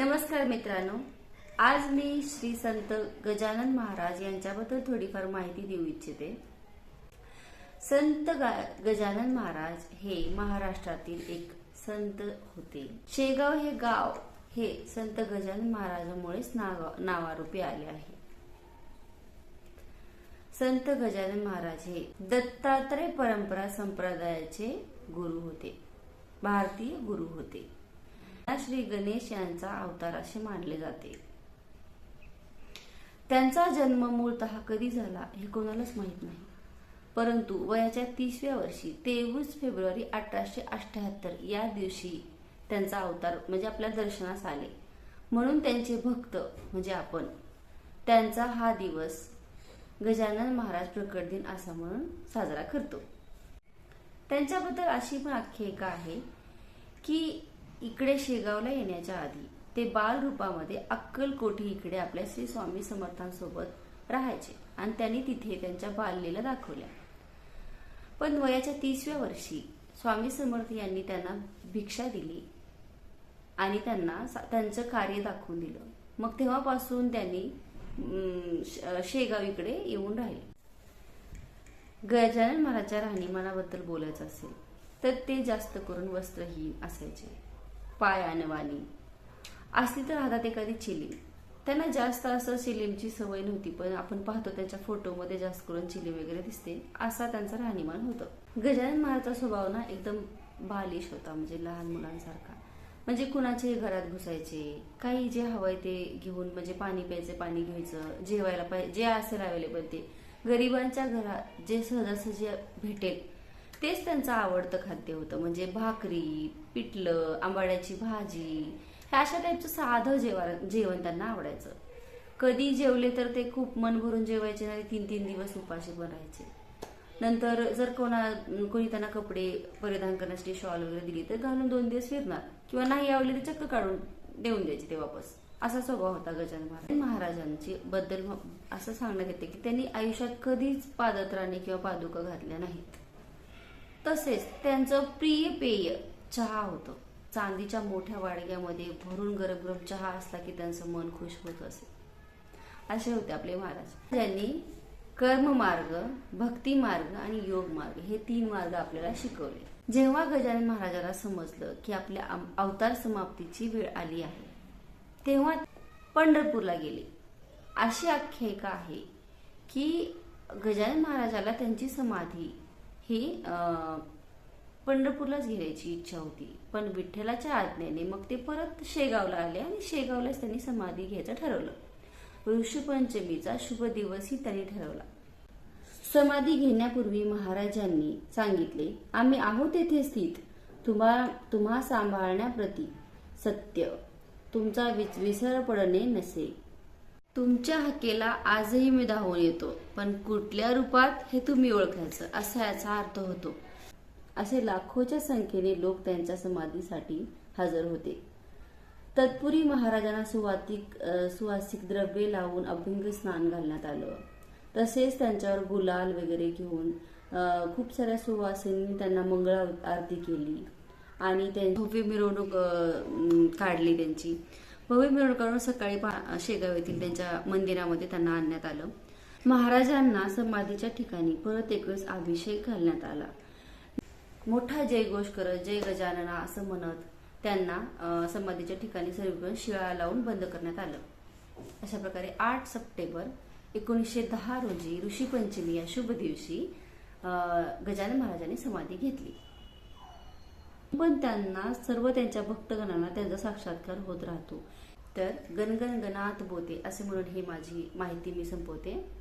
नमस्कार मित्रांनो. आज मी श्री संत गजानन महाराज यांच्याबद्दल थोडीफार माहिती देऊ इच्छिते. संत गा- गजानन महाराज हे महाराष्ट्रातील एक संत होते. शेगाव हे गाव हे संत गजानन महाराजांमुळेच नावारूपी आले आहे. संत गजानन महाराज हे दत्तात्रय परंपरा संप्रदायाचे गुरु होते. भारतीय गुरु होते. श्री गणेश यांचा अवतार असे मानले जाते. त्यांचा जन्म मूळतः कधी झाला हे कोणालाच माहीत नाही. परंतु वयाच्या तीसव्या वर्षी तेवीस फेब्रुवारी अठराशे अठ्याहत्तर या दिवशी त्यांचा अवतार म्हणजे आपल्या दर्शनास आले. म्हणून त्यांचे भक्त म्हणजे आपण. त्यांचा हा दिवस गजानन महाराज प्रकट दिन असा म्हणून साजरा करतो. त्यांच्याबद्दल अशी पण आख्यायिका आहे की इकडे शेगावला येण्याच्या आधी ते बाल रूपामध्ये अक्कलकोठी इकडे आपल्या श्री स्वामी समर्थांसोबत राहायचे आणि त्यांनी तिथे त्यांच्या बाललीला दाखवल्या. पण वयाच्या तीसव्या वर्षी स्वामी समर्थ यांनी त्यांना भिक्षा दिली आणि त्यांना त्यांचं कार्य दाखवून दिलं. मग तेव्हापासून त्यांनी शेगाव इकडे येऊन राहिले. गजानन महाराजच्या राहणीमानाबद्दल बोलायचं असेल तर ते जास्त करून वस्त्रहीन असायचे. पाय अनवाणी असली तर हातात एखादी चिलीम त्यांना जास्त असं चिलीमची सवय नव्हती पण आपण पाहतो त्यांच्या फोटोमध्ये जास्त करून चिलीम वगैरे दिसते असा त्यांचा राहणीमान होतं. गजानन महाराजचा स्वभाव ना एकदम बालिश होता म्हणजे लहान मुलांसारखा. म्हणजे कुणाच्याही घरात घुसायचे काही जे हवंय ते घेऊन म्हणजे पाणी प्यायचं पाणी घ्यायचं जेवायला पाहिजे जे असेल अवेलेबल ते. गरिबांच्या घरात जे सहजासहजी भेटेल तेच त्यांचं आवडतं खाद्य होतं. म्हणजे भाकरी पिठलं आंबाड्याची भाजी ह्या अशा टाईपचं साधं जेवण जेवण त्यांना आवडायचं. कधी जेवले तर ते खूप मन भरून जेवायचे नाही तीन तीन दिवस उपाशी बनायचे. नंतर जर कोणा कोणी त्यांना कपडे परिधान करण्यासाठी शॉल वगैरे दिली तर घालून दोन दिवस फिरणार. किंवा नाही आवडले तर चक्क काढून देऊन द्यायचे ते वापस. असा स्वभाव होता गजानन महाराज. महाराजांची बद्दल म- असं सांगण्यात येते की त्यांनी आयुष्यात कधीच पादत्राणे किंवा पादुका घातल्या नाहीत. तसेच त्यांचं प्रिय पेय चहा होतं. चांदीच्या मोठ्या वाडग्यामध्ये भरून गरम गरम चहा असला की त्यांचं मन खुश होत असे. असे होते आपले महाराज. त्यांनी कर्म मार्ग भक्ती मार्ग आणि योग मार्ग हे तीन मार्ग आपल्याला शिकवले. जेव्हा गजानन महाराजाला समजलं की आपल्या अवतार समाप्तीची वेळ आली आहे तेव्हा पंढरपूरला गेले. अशी आख्यायिका आहे की गजानन महाराजाला त्यांची समाधी ही पंढरपूरलाच घेण्याची इच्छा होती. पण विठ्ठलाच्या आज्ञेने मग ते परत शेगावला आले आणि शेगावलाच त्यांनी समाधी घ्यायचं ठरवलं. ऋषीपंचमीचा शुभ दिवसही त्यांनी ठरवला. समाधी घेण्यापूर्वी महाराजांनी सांगितले आम्ही आहोत तेथे स्थित. तुम्हा तुम्हा सांभाळण्याप्रती सत्य. तुमचा विसर पडणे नसे. तुमच्या हकेला आजही मी धावून येतो पण कुठल्या रूपात हे तुम्ही ओळखायचं? असा याचा अर्थ होतो. असे लाखोच्या संख्येने लोक त्यांच्या समाधीसाठी हजर होते. तत्पुरी महाराजांना सुवातिक सुवासिक द्रव्ये लावून अभ्यंग स्नान घालण्यात आलं. तसेच त्यांच्यावर गुलाल वगैरे घेऊन खूप साऱ्या सुवासिनी त्यांना मंगळ आरती केली. आणि त्यांची भव्य मिरवणूक काढली त्यांची. भव्य मिरवणूकावरून सकाळी शेगाव येथील त्यांच्या मंदिरामध्ये त्यांना आणण्यात आलं. महाराजांना समाधीच्या ठिकाणी परत एक वेळेस अभिषेक घालण्यात आला. मोठा जयघोष करत जय गजानना असं म्हणत त्यांना समाधीच्या ठिकाणी सर्वीकडून शिळा लावून बंद करण्यात आलं. अशा प्रकारे आठ सप्टेंबर एकोणीसशे दहा रोजी ऋषी पंचमी या शुभ दिवशी गजानन महाराजांनी समाधी घेतली. पण त्यांना सर्व त्यांच्या भक्तगणांना त्यांचा साक्षात्कार होत राहतो. तर गणगण गणात बोते असे म्हणून ही माझी माहिती मी संपवते.